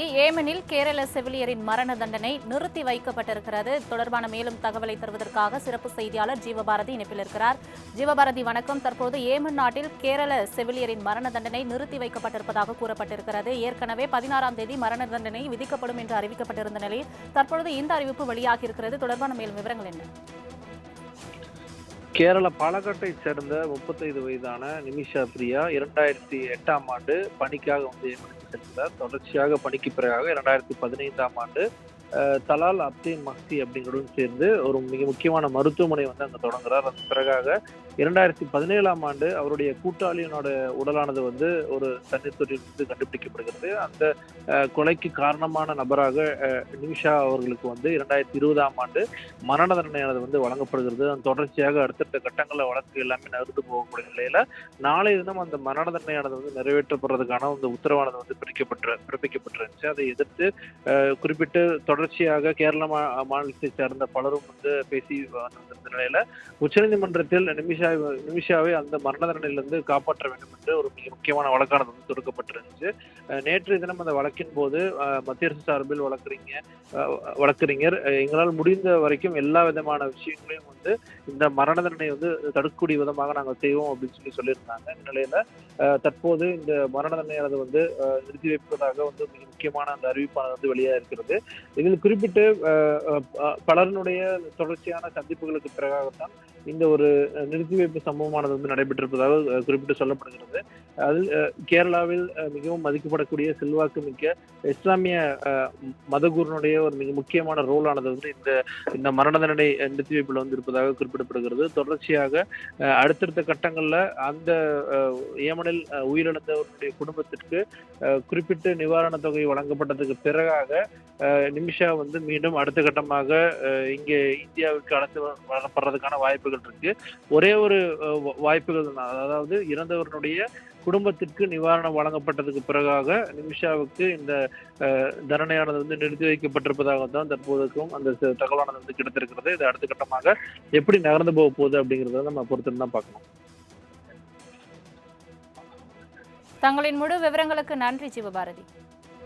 ஏமனில் கேரள செவிலியரின் மரண தண்டனை நிறுத்தி வைக்கப்பட்டிருக்கிறது. தொடர்பான மேலும் தகவலை தருவதற்காக சிறப்பு செய்தியாளர் ஜீவபாரதி இணைப்பில் இருக்கிறார். ஜீவபாரதி வணக்கம். தற்போது ஏமன் நாட்டில் கேரள செவிலியரின் மரண தண்டனை நிறுத்தி வைக்கப்பட்டிருப்பதாக கூறப்பட்டிருக்கிறது. ஏற்கனவே பதினாறாம் தேதி மரண தண்டனை விதிக்கப்படும் என்று அறிவிக்கப்பட்டிருந்த நிலையில் தற்பொழுது இந்த அறிவிப்பு வெளியாகியிருக்கிறது. தொடர்பான மேலும் விவரங்கள் என்ன? கேரள பாலக்காட்டை சேர்ந்த முப்பத்தைந்து வயதான நிமிஷா பிரியா இரண்டாயிரத்தி எட்டாம் ஆண்டு பணிக்காக வந்து ஏமனுக்கு சென்றார் தொடர்ச்சியாக பணிக்கு பிறகாக இரண்டாயிரத்தி பதினைந்தாம் ஆண்டு தலால் அப்தே மக்தி அப்படிங்கிறதும் சேர்ந்து ஒரு மிக முக்கியமான மருத்துவமனை வந்து அங்கே தொடங்குறார். அதன் பிறகாக இரண்டாயிரத்தி பதினேழாம் ஆண்டு அவருடைய கூட்டாளியினோட உடலானது வந்து ஒரு தண்ணீர் தொட்டியில் கண்டுபிடிக்கப்படுகிறது. அந்த கொலைக்கு காரணமான நபராக நிமிஷா அவர்களுக்கு வந்து இரண்டாயிரத்தி இருபதாம் ஆண்டு மரண தண்டனையானது வந்து வழங்கப்படுகிறது. அந்த தொடர்ச்சியாக அடுத்தடுத்த கட்டங்களில் வழக்கு எல்லாமே நகர்ந்து போகக்கூடிய நிலையில நாளைய தினம் அந்த மரண தண்டனையானது வந்து நிறைவேற்றப்படுறதுக்கான அந்த உத்தரவானது வந்து பிரிக்கப்பட்டு பிறப்பிக்கப்பட்டிருந்துச்சு. அதை எதிர்த்து குறிப்பிட்டு தொடர்ச்சியாக கேரள மா மாநிலத்தை சேர்ந்த பலரும் வந்து பேசி வந்திருந்த நிலையில உச்சநீதிமன்றத்தில் நிமிஷா நிமிஷாவை அந்த மரண தண்டனையிலிருந்து காப்பாற்ற வேண்டும் என்று ஒரு மிக முக்கியமான வழக்கானது வந்து தொடுக்கப்பட்டிருந்துச்சு. நேற்று தினம் அந்த வழக்கின் போது மத்திய அரசு சார்பில் வழக்கறிஞர் வழக்கறிஞர் எங்களால் முடிந்த வரைக்கும் எல்லா விதமான விஷயங்களையும் வந்து இந்த மரண தண்டனை வந்து தடுக்கக்கூடிய விதமாக நாங்கள் செய்வோம் அப்படின்னு சொல்லி சொல்லியிருந்தாங்க. இந்த நிலையில தற்போது இந்த மரண தண்டனையானது வந்து நிறுத்தி வைப்பதாக வந்து மிக முக்கியமான அந்த அறிவிப்பானது வந்து வெளியாக இருக்கிறது. இதில் குறிப்பிட்டு பலருடைய பலரினுடைய தொடர்ச்சியான சந்திப்புகளுக்கு பிறகாகத்தான் இந்த ஒரு நிறுத்தி வைப்பு சம்பவமானது வந்து நடைபெற்றிருப்பதாக குறிப்பிட்டு சொல்லப்படுகிறது. அதில் கேரளாவில் மிகவும் மதிக்கப்படக்கூடிய செல்வாக்கு மிக்க இஸ்லாமிய அஹ், மதகுருனுடைய ஒரு மிக முக்கியமான ரோலானது வந்து இந்த இந்த மரண தண்டனை நிறுத்தி வைப்பில் வந்து இருப்பதாக குறிப்பிடப்படுகிறது. தொடர்ச்சியாக அடுத்தடுத்த கட்டங்களில் அந்த ஏமனில் உயிரிழந்தவருடைய குடும்பத்திற்கு குறிப்பிட்டு நிவாரணத் தொகை வழங்கப்பட்டதுக்கு பிறகாக அஹ், நிமிஷா வந்து மீண்டும் அடுத்த கட்டமாக இங்கே இந்தியாவுக்கு அழைத்து வரப்படுறதுக்கான வாய்ப்பு வாய்ப்புகள் இருக்கு. ஒரே ஒரு வாய்ப்புகள் அதாவது இறந்தவருடைய குடும்பத்திற்கு நிவாரணம் வழங்கப்பட்டதுக்கு பிறகாக நிமிஷாவுக்கு இந்த தண்டனையானது வந்து நிறுத்தி வைக்கப்பட்டிருப்பதாக தான் தற்போதுக்கும் அந்த தகவலானது வந்து கிடைத்திருக்கிறது. இது அடுத்த கட்டமாக எப்படி நகர்ந்து போக போகுது அப்படிங்கிறத நம்ம பொறுத்து தான் பார்க்கணும். தங்களின் முழு விவரங்களுக்கு நன்றி சிவபாரதி.